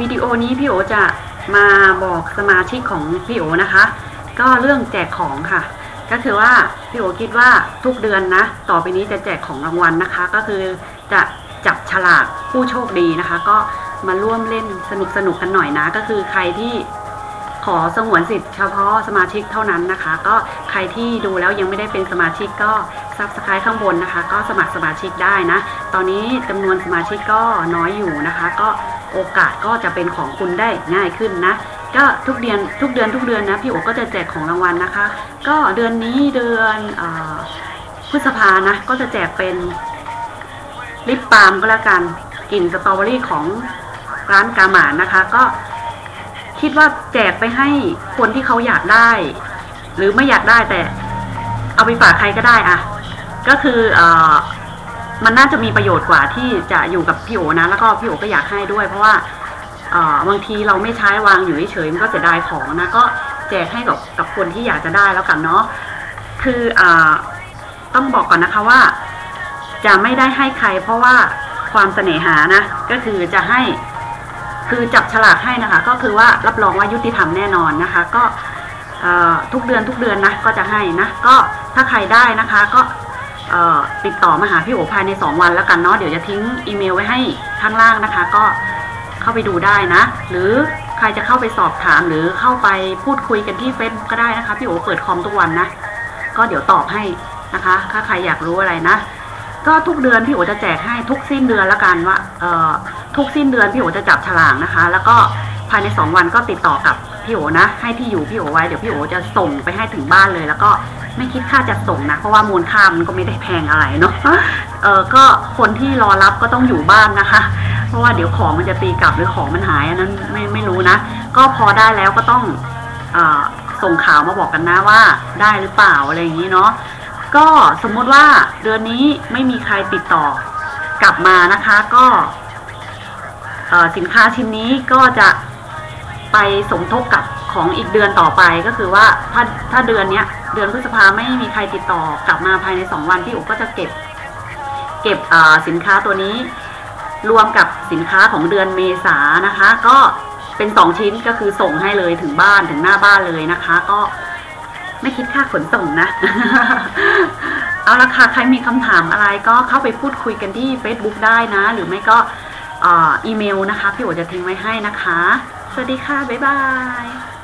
วิดีโอนี้พี่โอจะมาบอกสมาชิกของพี่โอนะคะ ก็เรื่องแจกของค่ะ ก็คือว่าพี่โอคิดว่าทุกเดือนนะ ต่อไปนี้จะแจกของรางวัลนะคะ ก็คือจะจับฉลากผู้โชคดีนะคะ ก็มาร่วมเล่นสนุกสนุกกันหน่อยนะ ก็คือใครที่ขอสงวนสิทธิ์เฉพาะสมาชิกเท่านั้นนะคะ ก็ใครที่ดูแล้วยังไม่ได้เป็นสมาชิกก็ซับสไครต์ข้างบนนะคะ ก็สมัครสมาชิกได้นะ ตอนนี้จำนวนสมาชิกก็น้อยอยู่นะคะ ก็ โอกาสก็จะเป็นของคุณได้ง่ายขึ้นนะ ก็ทุกเดือนทุกเดือนทุกเดือนนะพี่โอก็จะแจกของรางวัลนะคะ ก็เดือนนี้เดือนอพฤษภานะก็จะแจกเป็นลิปบาล์มก็แล้วกันกลิ่นสตรอเบอรี่ของร้านกาหมานนะคะ ก็คิดว่าแจกไปให้คนที่เขาอยากได้ หรือไม่อยากได้แต่ เอาไปฝากใครก็ได้อะก็คืออ มันน่าจะมีประโยชน์กว่าที่จะอยู่กับพี่โอนะ แล้วก็พี่โอก็อยากให้ด้วย เพราะว่าบางทีเราไม่ใช้วางอยู่เฉยมันก็เสียดายของนะก็แจกให้กับกับคนที่อยากจะได้แล้วกันเนาะคืออต้องบอกก่อนนะคะว่า จะไม่ได้ให้ใคร เพราะว่าความเสน่หานะ ก็คือจะให้คือจับฉลากให้นะคะ ก็คือว่ารับรองว่ายุติธรรมแน่นอนนะคะ ก็ทุกเดือนทุกเดือนนะก็จะให้นะ ก็ถ้าใครได้นะคะ ก็ ติดต่อมาหาพี่โอภายใน 2 วันแล้วกันเนาะเดี๋ยวจะทิ้งอีเมลไว้ให้ข้างล่างนะคะ ก็เข้าไปดูได้นะ หรือใครจะเข้าไปสอบถามหรือเข้าไปพูดคุยกันที่ Facebook ก็ได้นะคะ พี่โอเปิดคอมทุกวันนะ ก็เดี๋ยวตอบให้นะคะ ถ้าใครอยากรู้อะไรนะก็ทุกเดือนพี่โอจะแจกให้ทุกสิ้นเดือนละกันว่าทุกสิ้นเดือนพี่โอจะจับฉลากนะคะ แล้วก็ภายใน 2 วันก็ติดต่อกับ พี่โอนะ ให้ที่อยู่พี่โอไว้เดี๋ยวพี่โอจะส่งไปให้ถึงบ้านเลย แล้วก็ไม่คิดค่าจัดส่งนะ เพราะว่ามูลค่ามันก็ไม่ได้แพงอะไรเนาะเออก็คนที่รอรับก็ต้องอยู่บ้านนะคะ เพราะว่าเดี๋ยวของมันจะตีกลับหรือของมันหายอันนั้นไม่ไม่รู้นะ ก็พอได้แล้วก็ต้องออส่งข่าวมาบอกกันนะว่าได้หรือเปล่าอะไรอย่างนี้เนาะก็สมมุติว่าเดือนนี้ไม่มีใครติดต่อกลับมานะคะ ก็สินค้าชิ้นนี้ก็จะ ไปสมทบกับของอีกเดือนต่อไปก็คือว่าถ้าถ้าเดือนเนี้ย เดือนพฤษภาไม่มีใครติดต่อกลับมาภายในสองวันพี่อุก็จะเก็บ เก็บสินค้าตัวนี้ รวมกับสินค้าของเดือนเมษานะคะ ก็เป็นสองชิ้นก็คือส่งให้เลยถึงบ้านถึงหน้าบ้านเลยนะคะ ก็ไม่คิดค่าขนส่งนะ เอาละค่ะ ใครมีคำถามอะไรก็เข้าไปพูดคุยกันที่ Facebook ได้นะ หรือไม่ก็อ่ออีเมลนะคะ พี่โอจะทิ้งไว้ให้นะคะ สวัสดีค่ะ บ๊ายบาย